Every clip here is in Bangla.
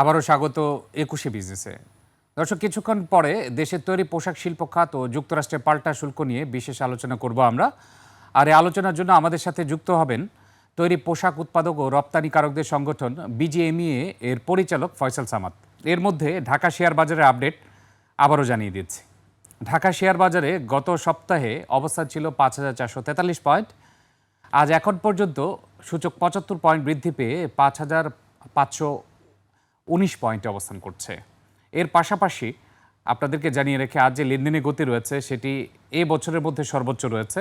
আবারও স্বাগত একুশে বিজনেসে। দর্শক, কিছুক্ষণ পরে দেশের তৈরি পোশাক শিল্প খাত ও যুক্তরাষ্ট্রের পাল্টা শুল্ক নিয়ে বিশেষ আলোচনা করব আমরা। আর এই আলোচনার জন্য আমাদের সাথে যুক্ত হবেন তৈরি পোশাক উৎপাদক ও রপ্তানিকারকদের সংগঠন বিজিএমইএ এর পরিচালক ফয়সাল সামাদ। এর মধ্যে ঢাকা শেয়ার বাজারের আপডেট আবারও জানিয়ে দিচ্ছি। ঢাকা শেয়ার বাজারে গত সপ্তাহে অবস্থান ছিল পাঁচ হাজার চারশো তেতাল্লিশ পয়েন্ট। আজ এখন পর্যন্ত সূচক পঁচাত্তর পয়েন্ট বৃদ্ধি পেয়ে পাঁচ হাজার পাঁচশো উনিশ পয়েন্টে অবস্থান করছে। এর পাশাপাশি আপনাদেরকে জানিয়ে রেখে আজ যে লেনদেনের গতি রয়েছে, সেটি এ বছরের মধ্যে সর্বোচ্চ রয়েছে।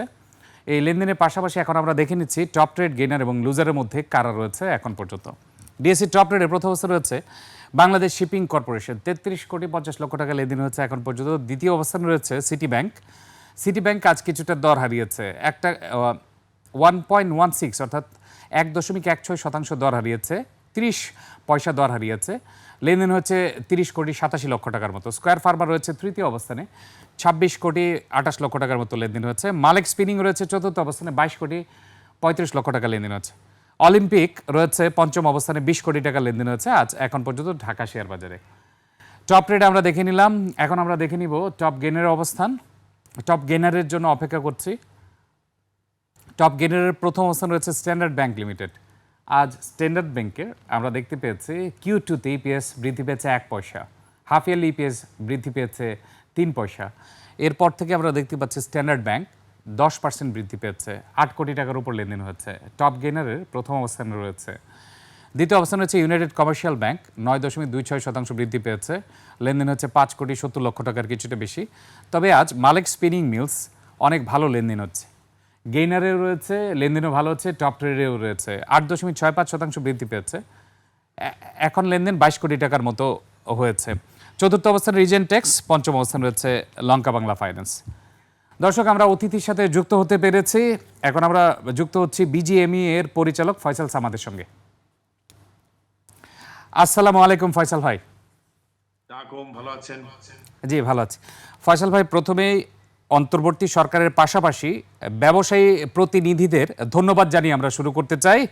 এই লেনদেনের পাশাপাশি এখন আমরা দেখে নিচ্ছি টপ ট্রেড গেনার এবং লুজারের মধ্যে কারা রয়েছে এখন পর্যন্ত। ডিএসসি টপ ট্রেডের প্রথম অবস্থা রয়েছে বাংলাদেশ শিপিং কর্পোরেশন। তেত্রিশ কোটি পঞ্চাশ লক্ষ টাকা লেনদেন হয়েছে এখন পর্যন্ত। দ্বিতীয় অবস্থান রয়েছে সিটি ব্যাংক। সিটি ব্যাংক আজ কিছুটা দর হারিয়েছে। একটা ওয়ান পয়েন্ট ওয়ান সিক্স অর্থাৎ এক দশমিক এক ছয় শতাংশ দর হারিয়েছে। তিরিশ পয়সা দর হারিয়েছে। লেনদেন হচ্ছে তিরিশ কোটি সাতাশি লক্ষ টাকার মতো। স্কোয়ার ফার্মার রয়েছে তৃতীয় অবস্থানে। ছাব্বিশ কোটি আঠাশ লক্ষ টাকার মতো লেনদেন হচ্ছে। মালিক স্পিনিং রয়েছে চতুর্থ অবস্থানে বাইশ কোটি পঁয়ত্রিশ লক্ষ টাকা লেনদেন হচ্ছে। অলিম্পিক রয়েছে পঞ্চম অবস্থানে বিশ কোটি টাকা লেনদেন হচ্ছে। আজ এখন পর্যন্ত ঢাকা শেয়ার বাজারে। টপ রেট আমরা দেখে নিলাম। এখন আমরা দেখে নিব টপ গেনের অবস্থান। টপ গেনারের জন্য অপেক্ষা করছি। টপ গেনারের প্রথম অবস্থান রয়েছে স্ট্যান্ডার্ড ব্যাংক লিমিটেড। আজ স্ট্যান্ডার্ড ব্যাংকের আমরা দেখতে পেয়েছি কিউ টুতে ইপিএস বৃদ্ধি পেয়েছে এক পয়সা হাফ ইয়ারলি ইপিএস বৃদ্ধি পেয়েছে তিন পয়সা। এরপর থেকে আমরা দেখতে পাচ্ছি স্ট্যান্ডার্ড ব্যাংক দশ পার্সেন্ট বৃদ্ধি পেয়েছে, আট কোটি টাকার উপর লেনদেন হচ্ছে টপ গেনারের প্রথম অবস্থানে রয়েছে। দ্বিতীয় অবস্থান হচ্ছে ইউনাইটেড কমার্শিয়াল ব্যাংক নয় দশমিক দুই ছয় শতাংশ বৃদ্ধি পেয়েছে, লেনদেন হচ্ছে পাঁচ কোটি সত্তর লক্ষ টাকার কিছুটা বেশি। তবে আজ মালিক স্পিনিং মিলস অনেক ভালো লেনদেন হচ্ছে। গেইনারেও রয়েছে লেনদেনও ভালো হচ্ছে টপ ট্রেডেও রয়েছে। আট দশমিক ছয় পাঁচ শতাংশ বৃদ্ধি পেয়েছে। এখন লেনদেন বাইশ কোটি টাকার মতো হয়েছে। চতুর্থ অবস্থান রিজেন টেক্স পঞ্চম অবস্থান রয়েছে লঙ্কা বাংলা ফাইন্যান্স। দর্শক আমরা অতিথির সাথে যুক্ত হতে পেরেছি। এখন আমরা যুক্ত হচ্ছি বিজিএমই এর পরিচালক ফয়সাল সামাদের সঙ্গে। আসসালামু আলাইকুম ফয়সাল ভাই। ভালো আছেন? জি ভালো আছি। ফয়সাল ভাই প্রথমেই অন্তর্বর্তী সরকারের পাশাপাশি ব্যবসায়ী প্রতিনিধিদের ধন্যবাদ জানিয়ে আমরা শুরু করতে চাই।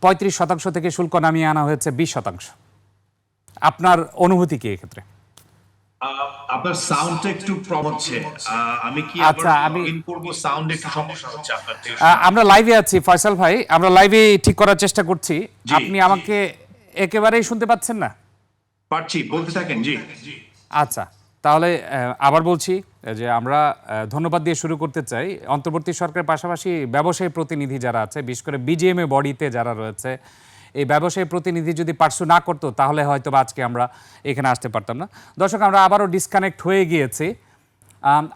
পঁয়ত্রিশ শতাংশ থেকে শুল্ক নামিয়ে আনা হয়েছে বিশ শতাংশ। আপনার অনুভূতি কি এক্ষেত্রে? আপনার সাউন্ডটা একটু হচ্ছে আমি কি আচ্ছা, আমি- করব? সাউন্ড একটু সমস্যা হচ্ছে আপনার আমরা লাইভে আছি ফয়সাল ভাই। আমরা লাইভে ঠিক করার চেষ্টা করছি। আপনি আমাকে একেবারেই শুনতে পাচ্ছেন না? পারছি বলতে থাকেন জি। আচ্ছা। তাহলে আবার বলছি, যে আমরা ধন্যবাদ দিয়ে শুরু করতে চাই। অন্তর্বর্তী সরকারের পাশাপাশি ব্যবসায়ী প্রতিনিধি যারা আছে, বিশেষ করে বিজিএমএ বডিতে যারা রয়েছে, এই ব্যবসায়ী প্রতিনিধি যদি পার্সু না করতো, তাহলে হয়তো আজকে আমরা এখানে আসতে পারতাম না। দর্শক, আমরা আবারও ডিসকানেক্ট হয়ে গিয়েছি।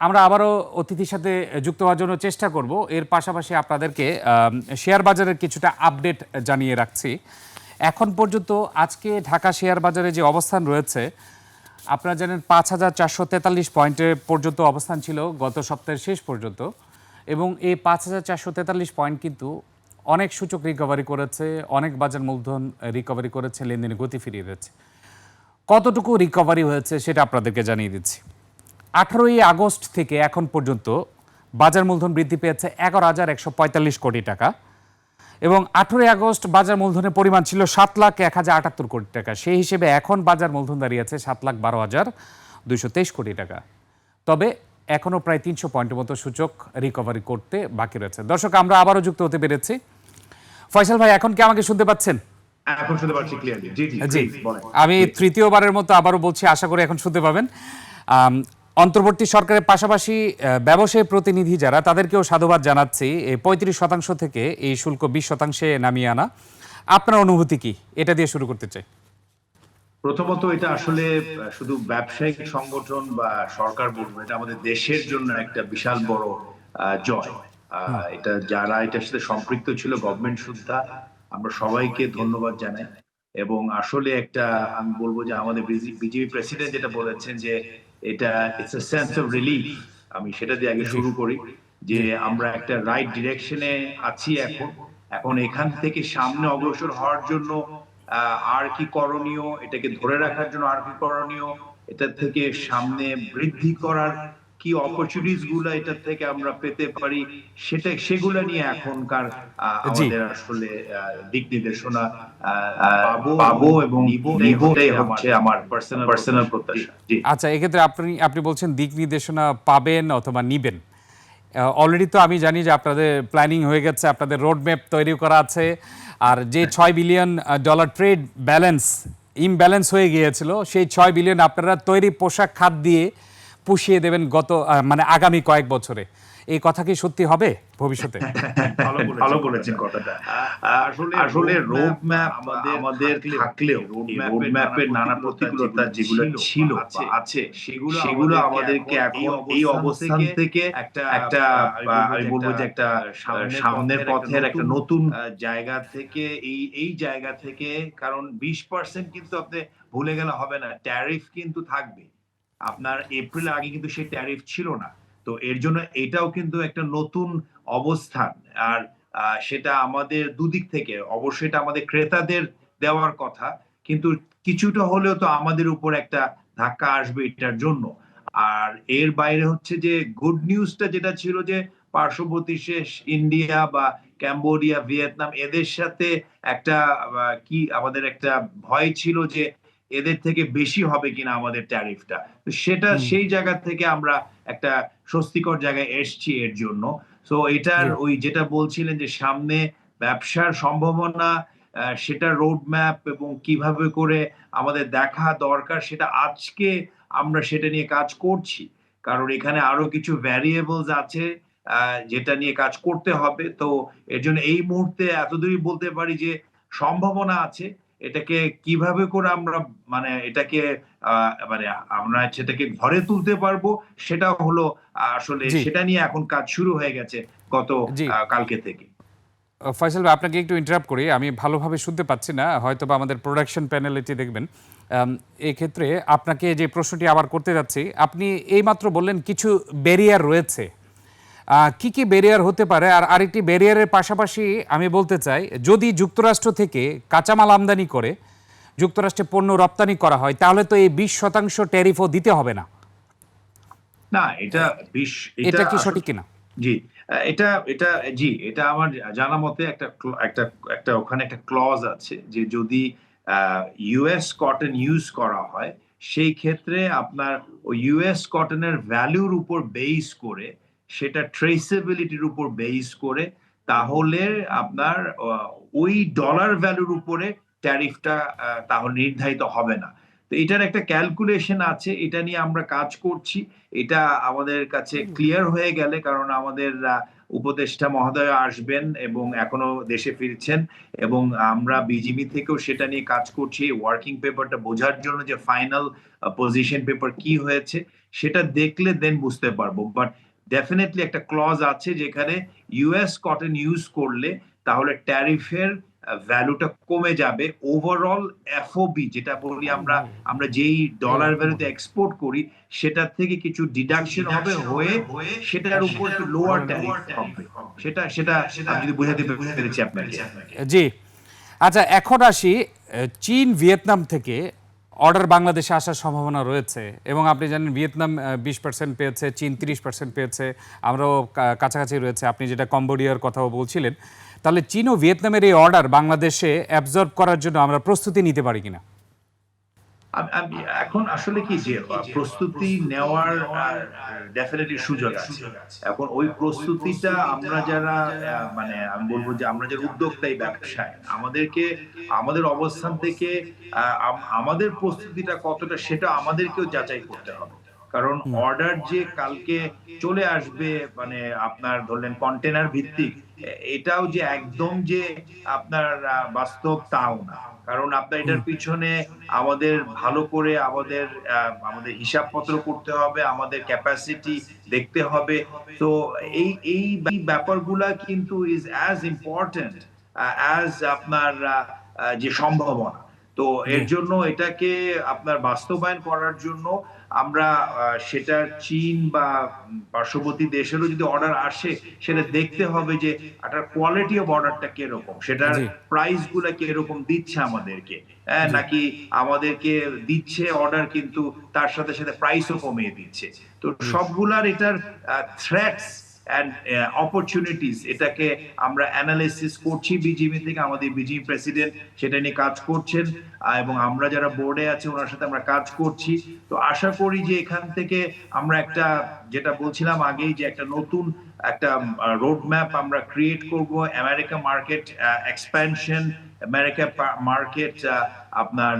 আমরা আবারও অতিথির সাথে যুক্ত হওয়ার জন্য চেষ্টা করব। এর পাশাপাশি আপনাদেরকে শেয়ার বাজারের কিছুটা আপডেট জানিয়ে রাখছি। এখন পর্যন্ত আজকে ঢাকা শেয়ার বাজারে যে অবস্থান রয়েছে আপনারা জানেন পাঁচ হাজার চারশো তেতাল্লিশ পয়েন্টে পর্যন্ত অবস্থান ছিল গত সপ্তাহের শেষ পর্যন্ত। এবং এই পাঁচ হাজার চারশো তেতাল্লিশ পয়েন্ট কিন্তু অনেক সূচক রিকভারি করেছে, অনেক বাজার মূলধন রিকভারি করেছে, লেনদেনে গতি ফিরিয়ে দিয়েছে। কতটুকু রিকভারি হয়েছে সেটা আপনাদেরকে জানিয়ে দিচ্ছি। আঠারোই আগস্ট থেকে এখন পর্যন্ত বাজার মূলধন বৃদ্ধি পেয়েছে এগারো হাজার একশো পঁয়তাল্লিশ কোটি টাকা। এবং আঠেরোই আগস্ট বাজার মূলধনের পরিমাণ ছিল সাত লাখ এক হাজার আটাত্তর কোটি টাকা। সেই হিসেবে এখন বাজার মূলধন দাঁড়িয়েছে সাত লাখ বারো হাজার দুইশো তেইশ কোটি টাকা। তবে এখনও প্রায় তিনশো পয়েন্টের মতো সূচক রিকভারি করতে বাকি রয়েছে। দর্শক আমরা আবারও যুক্ত হতে পেরেছি। ফয়সাল ভাই এখন কি আমাকে শুনতে পাচ্ছেন? বলেন। আমি তৃতীয়বারের মতো আবারও বলছি আশা করি এখন শুনতে পাবেন। অন্তর্বর্তী সরকারের পাশাপাশি ব্যবসায়ী প্রতিনিধি যারা তাদেরকেও সাধুবাদ জানাচ্ছি। এই পঁয়ত্রিশ শতাংশ থেকে এই শুল্ক বিশ শতাংশে নামিয়ে আনা আপনার অনুভূতি কি? এটা দিয়ে শুরু করতে চাই। প্রথমত এটা আসলে শুধু ব্যবসায়িক সংগঠন বা সরকার বলব এটা আমাদের দেশের জন্য একটা বিশাল বড় জয়। এটা যারা এটার সাথে সম্পৃক্ত ছিল গভর্নমেন্ট সুদ্ধা আমরা সবাইকে ধন্যবাদ জানাই। এবং আসলে একটা আমি বলব যে আমাদের বিজেপি প্রেসিডেন্ট যেটা বলেছেন যে এটা it's a sense of relief আমি সেটা দিয়ে আগে শুরু করি, যে আমরা একটা রাইট ডিরেকশনে আছি এখন। এখন এখান থেকে সামনে অগ্রসর হওয়ার জন্য আর কি করণীয়, এটাকে ধরে রাখার জন্য আর কি করণীয় এটা থেকে সামনে বৃদ্ধি করার কি অপরচুনিটিসগুলো এটা থেকে আমরা পেতে পারি সেটা সেগুলো নিয়ে এখনকার আমাদের আসলে দিক নির্দেশনা পাবো এবং এটাই হচ্ছে আমার পার্সোনাল পার্সোনাল প্রত্যাশা। জি। আচ্ছা এক্ষেত্রে আপনি আপনি বলছেন দিক নির্দেশনা পাবেন অথবা নিবেন। অলরেডি তো আমি জানি যে আপনাদের প্ল্যানিং হয়ে গেছে আপনাদের রোড রোডম্যাপ তৈরি করা আছে আর যে ছয় billion dollar trade balance imbalance হয়ে গিয়েছিল সেই ছয় বিলিয়ন আপনারা তৈরি পোশাক খাত দিয়ে পুষিয়ে দেবেন গত আহ, মানে আগামী কয়েক বছরে। এই কথা কি সত্যি হবে ভবিষ্যতে? ভালো বলেছেন। কথাটা। আসলে আসলে রোড ম্যাপ আমাদের আমাদের থাকলেও রোড ম্যাপের নানা প্রতিকূলতা যেগুলো ছিল আছে সেগুলো সেগুলো আমাদেরকে এখন এই অবস্থান থেকে একটা একটা আমি বলব যে একটা সামনের পথের একটা নতুন জায়গা থেকে এই এই জায়গা থেকে কারণ বিশ পার্সেন্ট কিন্তু আপনি ভুলে গেলে হবে না ট্যারিফ কিন্তু থাকবে আপনার এপ্রিল আগে কিন্তু সেই ট্যারিফ ছিল না। তো এর জন্য এটাও কিন্তু একটা নতুন অবস্থান। আর সেটা আমাদের দুদিক থেকে। অবশ্যই এটা আমাদের ক্রেতাদের দেওয়ার কথা। কিন্তু কিছুটা হলেও তো আমাদের উপর একটা ধাক্কা আসবে এটার জন্য। আর এর বাইরে হচ্ছে যে গুড নিউজটা যেটা ছিল যে পার্শ্ববর্তী শেষ ইন্ডিয়া বা ক্যাম্বোডিয়া, ভিয়েতনাম, এদের সাথে একটা কি আমাদের একটা ভয় ছিল যে এদের থেকে বেশি হবে কিনা আমাদের ট্যারিফটা তো সেটা সেই জায়গা থেকে আমরা একটা স্বস্তিকর জায়গায় এসছি এর জন্য। তো এটার ওই যেটা বলছিলেন যে সামনে ব্যবসার সম্ভাবনা সেটা রোড ম্যাপ এবং কীভাবে করে আমাদের দেখা দরকার সেটা আজকে আমরা সেটা নিয়ে কাজ করছি। কারণ এখানে আরও কিছু ভ্যারিয়েবলস আছে আহ, যেটা নিয়ে কাজ করতে হবে। তো এর জন্য এই মুহূর্তে এতদূরই বলতে পারি যে সম্ভাবনা আছে। এটাকে কীভাবে করে আমরা মানে এটাকে মানে আমরা সেটাকে ঘরে তুলতে পারব সেটা হলো আসলে সেটা নিয়ে এখন কাজ শুরু হয়ে গেছে গত কালকে থেকে। ফয়সাল ভাই আপনাকে একটু ইন্টারাপ্ট করি। আমি ভালোভাবে শুনতে পাচ্ছি না হয়তো বা আমাদের প্রোডাকশন প্যানেলিটি দেখবেন। আম, এক্ষেত্রে আপনাকে যে প্রশ্নটি আবার করতে যাচ্ছি আপনি এইমাত্র বললেন কিছু ব্যারিয়ার রয়েছে। কি কি ব্যারিয়ার হতে পারে? আর আরেকটি ব্যারিয়ারের পাশাপাশি আমি বলতে চাই যদি যুক্তরাষ্ট্র থেকে কাঁচামাল আমদানি করে যুক্তরাষ্ট্রে পণ্য রপ্তানি করা হয় তাহলে তো এই বিশ শতাংশ ট্যারিফও দিতে হবে না। না এটা বিশ এটা কি সঠিক কিনা? জি এটা এটা জি এটা আমার জানা মতে একটা একটা একটা ওখানে একটা ক্লজ আছে যে যদি ইউএস কটন ইউজ করা হয় সেই ক্ষেত্রে আপনার ইউএস কটনের ভ্যালুর উপর বেস করে সেটা ট্রেসেবিলিটির উপর বেস করে তাহলে আপনার ওই ডলার ভ্যালুর উপরে ট্যারিফটা তাহলে নির্ধারিত হবে না। তো এটার একটা ক্যালকুলেশন আছে এটা নিয়ে আমরা কাজ করছি। এটা আমাদের কাছে ক্লিয়ার হয়ে গেলে কারণ আমাদের উপদেষ্টা মহোদয় আসবেন এবং এখনও দেশে ফিরছেন এবং আমরা বিজিবি থেকেও সেটা নিয়ে কাজ করছি। ওয়ার্কিং পেপারটা বোঝার জন্য যে ফাইনাল পজিশন পেপার কি হয়েছে সেটা দেখলে দেন বুঝতে পারব। বাট ডেফিনেটলি একটা ক্লজ আছে যেখানে ইউএস কটন ইউজ করলে তাহলে ট্যারিফের ভ্যালুটা কমে যাবে। ওভারঅল এফওবি যেটা বলি আমরা আমরা যেই ডলার ভ্যালুতে এক্সপোর্ট করি সেটার থেকে কিছু ডিডাকশন হবে হয়ে সেটার উপর একটু লোয়ার ট্যারিফ হবে। সেটা সেটা আমি যদি বোঝাতে পেরেছি আপনাকে। জি। আচ্ছা এখন আসি চীন ভিয়েতনাম থেকে অর্ডার বাংলাদেশে আসার সম্ভাবনা রয়েছে এবং আপনি জানেন ভিয়েতনাম বিশ পার্সেন্ট পেয়েছে, চীন তিরিশ পার্সেন্ট পেয়েছে, আমরাও কাছাকাছি রয়েছে। আপনি যেটা কম্বোডিয়ার কথাও বলছিলেন। তাহলে চীন ও ভিয়েতনামের এই অর্ডার বাংলাদেশে অ্যাবজর্ব করার জন্য আমরা প্রস্তুতি নিতে পারি কিনা? আমি- এখন আসলে কি যে প্রস্তুতি নেওয়ার ডেফিনেটলি সুযোগ আছে। এখন ওই প্রস্তুতিটা আমরা যারা মানে আমি বলব যে আমরা যারা উদ্যোক্তা এই ব্যবসায় আমাদেরকে আমাদের অবস্থান থেকে আহ, আমাদের প্রস্তুতিটা কতটা সেটা আমাদেরকেও যাচাই করতে হবে। কারণ অর্ডার যে কালকে চলে আসবে মানে আপনার ধরলেন কন্টেনার ভিত্তিক এটাও যে একদম যে আপনার বাস্তব তাও না। কারণ আপনার এটার পিছনে আমাদের ভালো করে আমাদের আমাদের হিসাবপত্র করতে হবে আমাদের ক্যাপাসিটি দেখতে হবে। তো এই এই ব্যাপারগুলা কিন্তু ইজ অ্যাজ ইম্পর্টেন্ট অ্যাজ আপনার যে সম্ভাবনা। তো এর জন্য এটাকে আপনার বাস্তবায়ন করার জন্য আমরা সেটা চীন বা পার্শ্ববর্তী দেশেরও যদি অর্ডার আসে সেটা দেখতে হবে যে একটা কোয়ালিটি অফ অর্ডারটা কীরকম সেটার প্রাইসগুলা কীরকম দিচ্ছে আমাদেরকে। হ্যাঁ, নাকি আমাদেরকে দিচ্ছে অর্ডার কিন্তু তার সাথে সাথে প্রাইসও কমিয়ে দিচ্ছে। তো সবগুলার এটার থ্রেটস অপরচুনিটিস এটাকে আমরা অ্যানালাইসিস করছি বিজিবি থেকে, আমাদের বিজিবি প্রেসিডেন্ট সেটা নিয়ে কাজ করছেন এবং আমরা যারা বোর্ডে আছে ওনার সাথে আমরা কাজ করছি। তো আশা করি যে এখান থেকে আমরা একটা, যেটা বলছিলাম আগেই যে একটা নতুন একটা রোড ম্যাপ আমরা ক্রিয়েট করব। America market expansion America market আপনার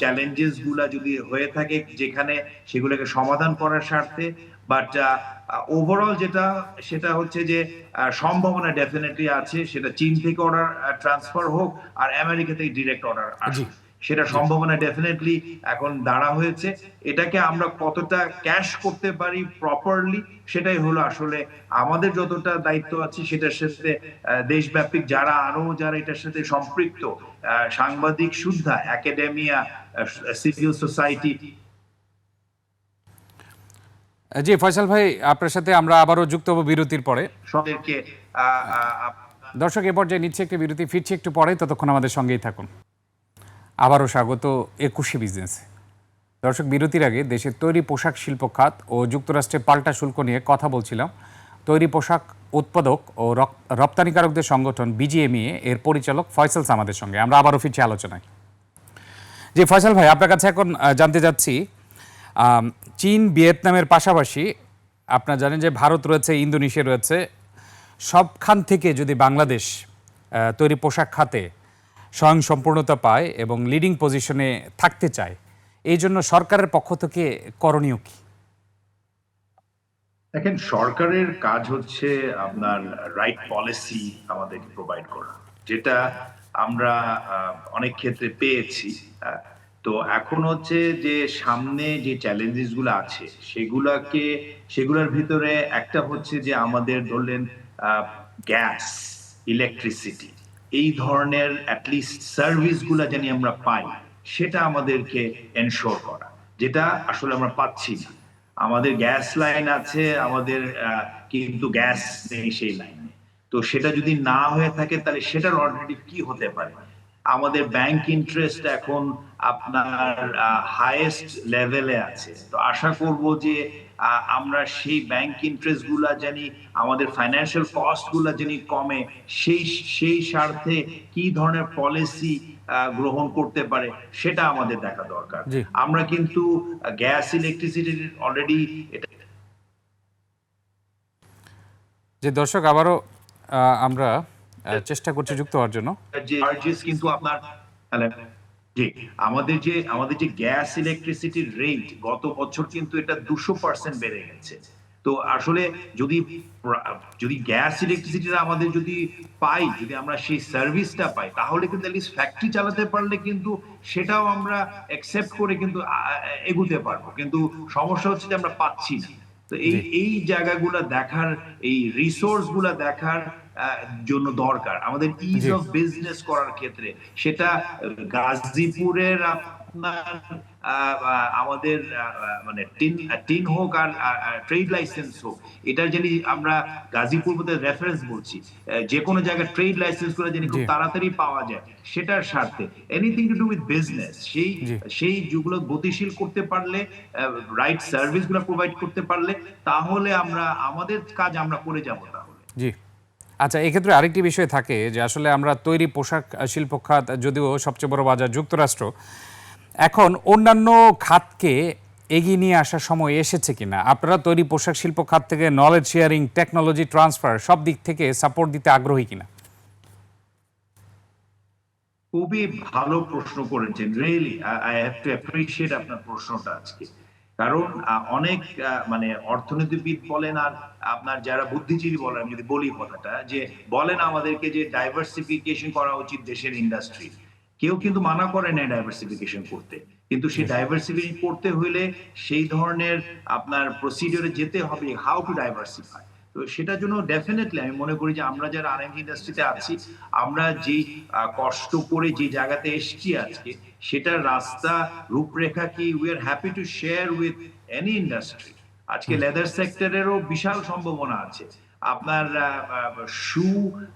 চ্যালেঞ্জেসগুলা যদি হয়ে থাকে যেখানে সেগুলোকে সমাধান করার স্বার্থে বাট ওভারঅল যেটা সেটা হচ্ছে যে সম্ভাবনা ডেফিনেটলি আছে সেটা চীন থেকে অর্ডার ট্রান্সফার হোক আর আমেরিকা থেকে ডিরেক্ট অর্ডার। আসুক। সেটা সম্ভাবনা ডেফিনেটলি এখন দাঁড়া হয়েছে। এটাকে আমরা কতটা ক্যাশ করতে পারি প্রপারলি সেটাই হলো আসলে আমাদের যতটা দায়িত্ব আছে সেটার সাথে দেশব্যাপী যারা আরও যারা এটার সাথে সম্পৃক্ত সাংবাদিক সুদ্ধা একাডেমিয়া সিভিল সোসাইটি জি ফয়সাল ভাই আপনার সাথে আমরা আবারও যুক্ত হব বিরতির পরে। দর্শক এ পর্যায়ে নিচ্ছে একটি বিরতি ফিরছি একটু পরে ততক্ষণ আমাদের সঙ্গেই থাকুন। আবারও স্বাগত একুশে বিজনেস। দর্শক বিরতির আগে দেশের তৈরি পোশাক শিল্প খাত ও যুক্তরাষ্ট্রে পাল্টা শুল্ক নিয়ে কথা বলছিলাম। তৈরি পোশাক উৎপাদক ও রপ্তানিকারকদের সংগঠন বিজিএমইএ এর পরিচালক ফয়সাল আমাদের সঙ্গে। আমরা আবারও ফিরছি আলোচনায়। জি ফয়সাল ভাই আপনার কাছে এখন জানতে যাচ্ছি চীন, ভিয়েতনামের পাশাপাশি, আপনারা জানেন যে ভারত রয়েছে, ইন্দোনেশিয়া রয়েছে, সবখান থেকে যদি বাংলাদেশ তৈরি পোশাক খাতে স্বয়ং সম্পূর্ণতা পায় এবং লিডিং পজিশনে থাকতে চায়, এই জন্য সরকারের পক্ষ থেকে করণীয় কি? দেখেন, সরকারের কাজ হচ্ছে আপনার রাইট পলিসি আমাদেরকে প্রোভাইড করা, যেটা আমরা অনেক ক্ষেত্রে পেয়েছি তো এখন হচ্ছে যে সামনে যে চ্যালেঞ্জেসগুলো আছে, সেগুলাকে, সেগুলোর ভিতরে একটা হচ্ছে যে আমাদের ধরলেন গ্যাস ইলেকট্রিসিটি এই ধরনের অ্যাটলিস্ট সার্ভিসগুলা জানি আমরা পাই, সেটা আমাদেরকে এনশোর করা, যেটা আসলে আমরা পাচ্ছি না। আমাদের গ্যাস লাইন আছে, আমাদের কিন্তু গ্যাস নেই সেই লাইনে তো সেটা যদি না হয়ে থাকে, তাহলে সেটার অল্টারনেটিভ কি হতে পারে? আমাদের ব্যাংক ইন্টারেস্ট এখন আপনার হাইয়েস্ট লেভেলে আছে। তো আশা করব যে আমরা সেই ব্যাংক ইন্টারেস্টগুলা জানি আমাদের ফাইন্যান্সিয়াল কস্টগুলা জানি কমে সেই সেই স্বার্থে কি ধরনের পলিসি গ্রহণ করতে পারে সেটা আমাদের দেখা দরকার। আমরা কিন্তু গ্যাস ইলেকট্রিসিটি অলরেডি এটা যে দর্শক আবারও আহ, আমরা চেষ্টা করছি যুক্ত হওয়ার জন্য। কিন্তু আপনার হ্যালো। জি আমাদের যে আমাদের যে গ্যাস ইলেকট্রিসিটির রেট গত বছর কিন্তু এটা দুশো পার্সেন্ট বেড়ে গেছে। তো আসলে যদি যদি গ্যাস ইলেকট্রিসিটিটা আমাদের যদি পাই যদি আমরা সেই সার্ভিসটা পাই তাহলে কিন্তু অ্যাটলিস্ট ফ্যাক্টরি চালাতে পারলে কিন্তু সেটাও আমরা অ্যাকসেপ্ট করে কিন্তু এগুতে পারব। কিন্তু সমস্যা হচ্ছে যে আমরা পাচ্ছি না। তো এই। এই জায়গাগুলো দেখার এই রিসোর্সগুলা দেখার জন্য দরকার। আমাদের ইজ। অফ বিজনেস করার ক্ষেত্রে। সেটা গাজীপুরের আপনার আমাদের মানে টিন টিন হোক আর ট্রেড লাইসেন্স হোক এটা যদি আমরা গাজীপুর মধ্যে রেফারেন্স বলছি যে কোনো জায়গায় ট্রেড লাইসেন্সগুলো যদি খুব তাড়াতাড়ি পাওয়া যায় সেটার স্বার্থে। Anything to do with business সেই। সেই যেগুলো গতিশীল করতে পারলে রাইট সার্ভিসগুলো প্রোভাইড করতে পারলে তাহলে আমরা আমাদের কাজ আমরা করে যাব তাহলে। জি। আচ্ছা এক্ষেত্রে আরেকটি বিষয় থাকে যে আসলে আমরা তৈরি পোশাক শিল্প খাত যদিও সবচেয়ে বড় বাজার যুক্তরাষ্ট্র, এখন অন্যান্য খাতকে এগিয়ে নিয়ে আসার সময় এসেছে কিনা? আপনারা তৈরি পোশাক শিল্প খাত থেকে নলেজ শেয়ারিং টেকনোলজি ট্রান্সফার সব দিক থেকে সাপোর্ট দিতে আগ্রহী কিনা? খুবই ভালো প্রশ্ন করেছেন really I have to appreciate আপনার প্রশ্নটা আজকে। কারণ অনেক মানে অর্থনীতিবিদ বলেন আর আপনার যারা বুদ্ধিজীবী বলেন আমি যদি বলি কথাটা যে বলেন আমাদেরকে যে ডাইভার্সিফিকেশন করা উচিত দেশের ইন্ডাস্ট্রি কেউ কিন্তু মানা করে না ডাইভার্সিফিকেশন করতে। কিন্তু সেই ডাইভার্সিফিকেশন করতে হইলে সেই ধরনের আপনার প্রসিডিওরে যেতে হবে হাউ টু ডাইভার্সিফাই তো সেটার জন্য ডেফিনেটলি আমি মনে করি যে আমরা যারা আর ইন্ডাস্ট্রিতে আছি আমরা যে কষ্ট করে যে জায়গাতে এসছি আজকে সেটার রাস্তা রূপরেখা কি we are happy to share with any industry আজকে লেদার সেক্টরেরও বিশাল সম্ভাবনা আছে। আপনার শু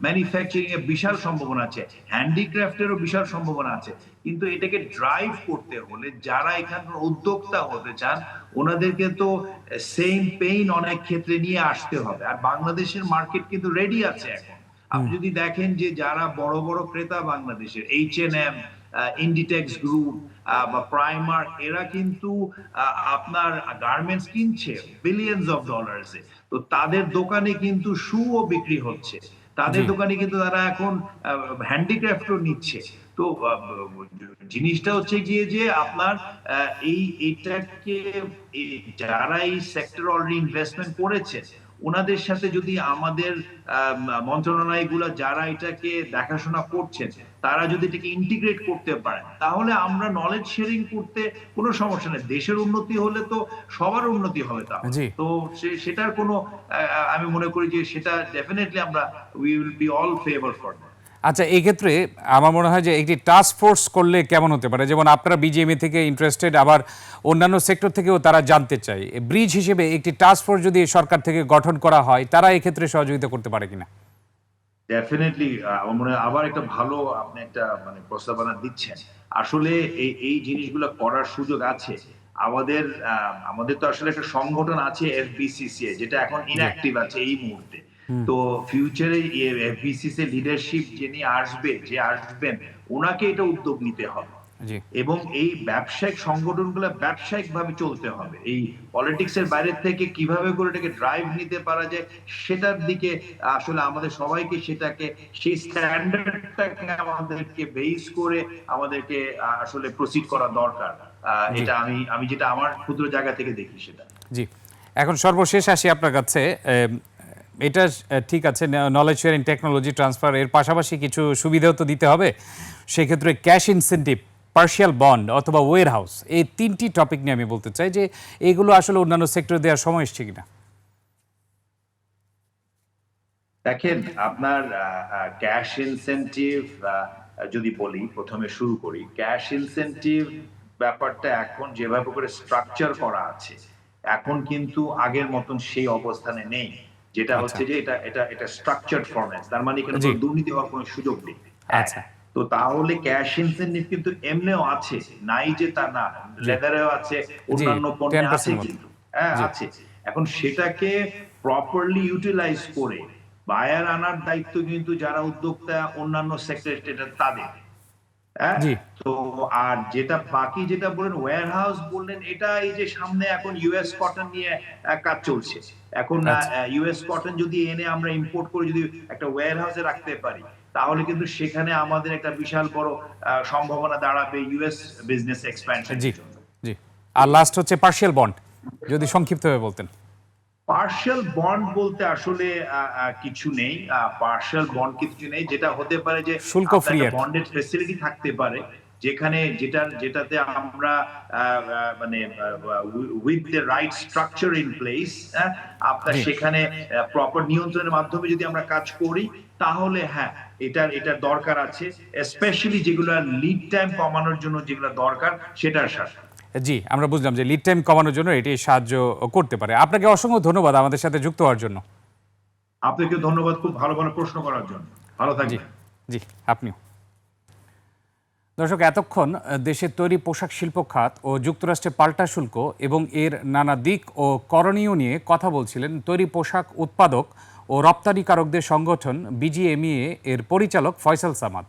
ম্যানুফ্যাকচারিং এর বিশাল সম্ভাবনা আছে হ্যান্ডিক্রাফটেরও বিশাল সম্ভাবনা আছে। কিন্তু এটাকে ড্রাইভ করতে হলে যারা এখানকার উদ্যোক্তা হতে চান ওনাদেরকে তো সেম পেইন অনেক ক্ষেত্রে নিয়ে আসতে হবে। আর বাংলাদেশের মার্কেট কিন্তু রেডি আছে এখন। আপনি যদি দেখেন যে যারা বড় বড় ক্রেতা বাংলাদেশের H N M Inditex group বা প্রাইমার এরা কিন্তু আপনার গার্মেন্টস কিনছে বিলিয়ন্স অফ ডলার্সে তো তাদের দোকানে কিন্তু শুও বিক্রি হচ্ছে। তাদের দোকানে কিন্তু তারা এখন হ্যান্ডিক্রাফটও নিচ্ছে। তো জিনিসটা হচ্ছে গিয়ে যে আপনার এই এটাকে যারা এই সেক্টর অলরেডি ইনভেস্টমেন্ট করেছে ওনাদের সাথে যদি আমাদের মন্ত্রণালয়গুলো যারা এটাকে দেখাশোনা করছেন তারা যদি এটাকে ইন্টিগ্রেট করতে পারেন তাহলে আমরা নলেজ শেয়ারিং করতে কোনো সমস্যা নেই। দেশের উন্নতি হলে তো সবার উন্নতি হবে তা তো সে- সেটার কোনো আমি মনে করি যে সেটা ডেফিনেটলি আমরা we will be all favour for আচ্ছা এই ক্ষেত্রে আমার মনে হয় যে একটি টাস্ক ফোর্স করলে কেমন হতে পারে? যেমন আপনারা বিজিএমএ থেকে ইন্টারেস্টেড আবার অন্যান্য সেক্টর থেকেও তারা জানতে চায়। ব্রিজ হিসেবে একটি টাস্ক ফোর্স যদি সরকার থেকে গঠন করা হয় তারা এক্ষেত্রে সহযোগিতা করতে পারে কিনা? ডেফিনেটলি আমার মনে হয় আবার একটা ভালো আপনি একটা মানে প্রস্তাবনা দিচ্ছেন। আসলে এই এই জিনিসগুলো করার সুযোগ আছে। আমাদের আমাদের তো আসলে একটা সংগঠন আছে এফবিসিসিএ যেটা এখন ইনঅ্যাক্টিভ আছে এই মুহূর্তে। তো ফিউচারে এফবিসিসি লিডারশিপ যিনি আসবে যে আসবেন ওনাকে এটা উদ্যোগ নিতে হবে। এবং এই ব্যবসায়িক সংগঠনগুলো ব্যবসায়িক ভাবে চলতে হবে। এই পলিটিক্স এর বাইরে থেকে কীভাবে করে এটাকে ড্রাইভ নিতে পারা যায় সেটার দিকে আসলে আমাদের সবাইকে সেটাকে সেই স্ট্যান্ডার্ডটাকে আমাদেরকে বেস করে আমাদেরকে আসলে প্রসিড করা দরকার। এটা আমি আমি যেটা আমার ক্ষুদ্র জায়গা থেকে দেখি সেটা। জি। এখন সর্বশেষ আসি আপনার কাছে। এটা ঠিক আছে নলেজ শেয়ারিং টেকনোলজি ট্রান্সফার এর পাশাপাশি কিছু সুবিধাও তো দিতে হবে। সেক্ষেত্রে ক্যাশ ইনসেন্টিভ পার্শিয়াল বন্ড অথবা ওয়ের হাউস এই তিনটি টপিক নিয়ে আমি বলতে চাই যে এগুলো আসলে অন্যান্য সেক্টরে দেওয়ার সময় এসছে কিনা। দেখেন, আপনার ক্যাশ ইনসেন্টিভ যদি বলি, প্রথমে শুরু করি। ক্যাশ ইনসেন্টিভ ব্যাপারটা এখন যেভাবে করে স্ট্রাকচার করা আছে, এখন কিন্তু আগের মতন সেই অবস্থানে নেই। যেটা আচ্ছা। হচ্ছে যে এটা এটা এটা স্ট্রাকচার্ড ফরম্যাট তার মানে এখানে কোনো দুর্নীতি হওয়ার কোনো সুযোগ নেই। হ্যাঁ। আচ্ছা। তো তাহলে ক্যাশ ইনসেন্টিভ কিন্তু এমনিও আছে। নাই যে তা না। লেদারেও আছে অন্যান্য পণ্যে আছে কিন্তু। হ্যাঁ আছে। এখন সেটাকে প্রপারলি ইউটিলাইজ করে বায়ার আনার দায়িত্ব কিন্তু যারা উদ্যোক্তা অন্যান্য সেক্টর তাদের। হ্যাঁ? জি। তো আর যেটা বাকি যেটা বললেন ওয়্যার হাউস বললেন এটা এই যে সামনে এখন ইউএস কটন নিয়ে কাজ চলছে এখন আচ্ছা। ইউএস কটন যদি এনে আমরা ইম্পোর্ট করে যদি একটা ওয়্যার হাউসে রাখতে পারি তাহলে কিন্তু সেখানে আমাদের একটা বিশাল বড় সম্ভাবনা দাঁড়াবে ইউএস বিজনেস এক্সপ্যানশন জি জি আর লাস্ট হচ্ছে পার্শিয়াল বন্ড যদি সংক্ষিপ্তভাবে বলতেন পার্শিয়াল বন্ড বলতে আসলে কিছু নেই। পার্শিয়াল বন্ড কিছু নেই যেটা হতে পারে যে শুল্ক কি। বন্ডেড ফেসিলিটি থাকতে পারে যেখানে যেটা যেটাতে আমরা মানে with the right structure in place আপনার সেখানে প্রপার নিয়ন্ত্রণের মাধ্যমে যদি আমরা কাজ করি তাহলে হ্যাঁ এটার এটার দরকার আছে স্পেশালি যেগুলো লিড টাইম কমানোর জন্য যেগুলো দরকার সেটার সাথে। জি আমরা বুঝলাম যে লিড টাইম কমানোর জন্য এটি সাহায্য করতে পারে। আপনাকে অসংখ্য ধন্যবাদ আমাদের সাথে যুক্ত হওয়ার জন্য। আপনাকে ধন্যবাদ খুব ভালো ভালো প্রশ্ন করার জন্য। ভালো থাকবেন। জি আপনিও। দর্শক এতক্ষণ দেশের তৈরি পোশাক শিল্প খাত ও যুক্তরাষ্ট্রে পাল্টা শুল্ক এবং এর নানা দিক ও করণীয় নিয়ে কথা বলছিলেন তৈরি পোশাক উৎপাদক ও রপ্তানিকারকদের সংগঠন বিজিএমইএ এর পরিচালক ফয়সাল সামাদ।